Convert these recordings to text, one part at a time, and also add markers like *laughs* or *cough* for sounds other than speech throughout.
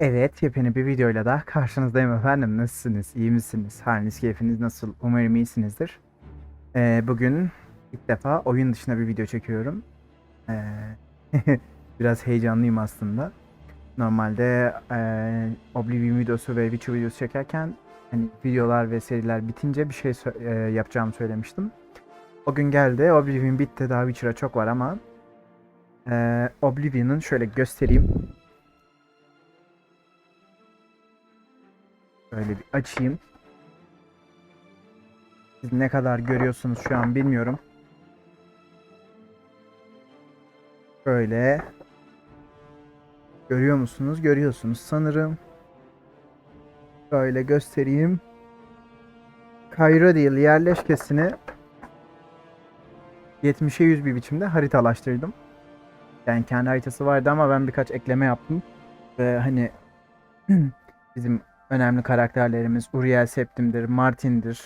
Evet, yepyeni bir videoyla da karşınızdayım efendim. Nasılsınız? İyi misiniz? Haliniz, keyfiniz nasıl? Umarım iyisinizdir. Ee, bugün ilk defa oyun dışında bir video çekiyorum. Ee, *laughs* biraz heyecanlıyım aslında. Normalde e, Oblivion videosu ve Witcher videosu çekerken hani videolar ve seriler bitince bir şey e, yapacağımı söylemiştim. O gün geldi. Oblivion bitti. Daha Witcher'a çok var ama e, Oblivion'ın şöyle göstereyim. Böyle bir açayım. Siz ne kadar görüyorsunuz şu an bilmiyorum. Böyle. Görüyor musunuz? Görüyorsunuz sanırım. Böyle göstereyim. Kayra yerleşkesini 70'e 100 bir biçimde haritalaştırdım. Yani kendi haritası vardı ama ben birkaç ekleme yaptım. Ve hani *clears throat* bizim önemli karakterlerimiz Uriel Septim'dir, Martin'dir.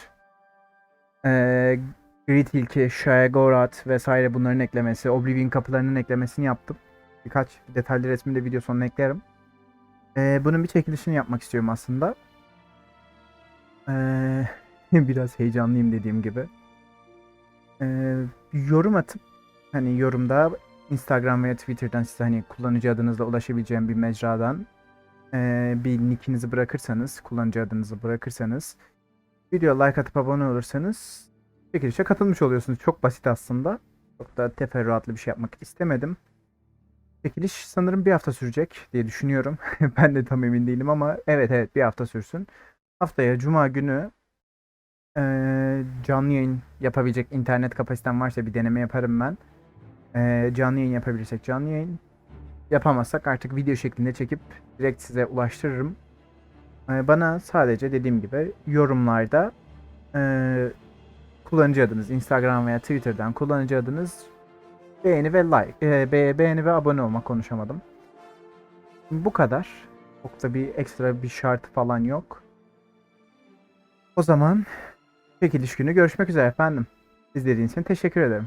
Ee, Grid Hilki, Shagorat vesaire bunların eklemesi, Oblivion kapılarının eklemesini yaptım. Birkaç detaylı resmini de video sonuna eklerim. Ee, bunun bir çekilişini yapmak istiyorum aslında. Ee, *laughs* biraz heyecanlıyım dediğim gibi. Ee, yorum atıp hani yorumda Instagram veya Twitter'dan size hani kullanıcı adınızla ulaşabileceğim bir mecradan ee, bir nickinizi bırakırsanız, kullanıcı adınızı bırakırsanız, video like atıp abone olursanız çekilişe katılmış oluyorsunuz. Çok basit aslında. Çok da teferruatlı bir şey yapmak istemedim. Çekiliş sanırım bir hafta sürecek diye düşünüyorum. *laughs* ben de tam emin değilim ama evet evet bir hafta sürsün. Haftaya Cuma günü ee, canlı yayın yapabilecek internet kapasitem varsa bir deneme yaparım ben. Ee, canlı yayın yapabilirsek canlı yayın. Yapamazsak artık video şeklinde çekip direkt size ulaştırırım. Ee, bana sadece dediğim gibi yorumlarda ee, kullanıcı adınız, Instagram veya Twitter'dan kullanıcı adınız, beğeni ve like, ee, be- beğeni ve abone olmak konuşamadım. Bu kadar. Çok da bir ekstra bir şart falan yok. O zaman çekiliş günü görüşmek üzere efendim. İzlediğiniz için teşekkür ederim.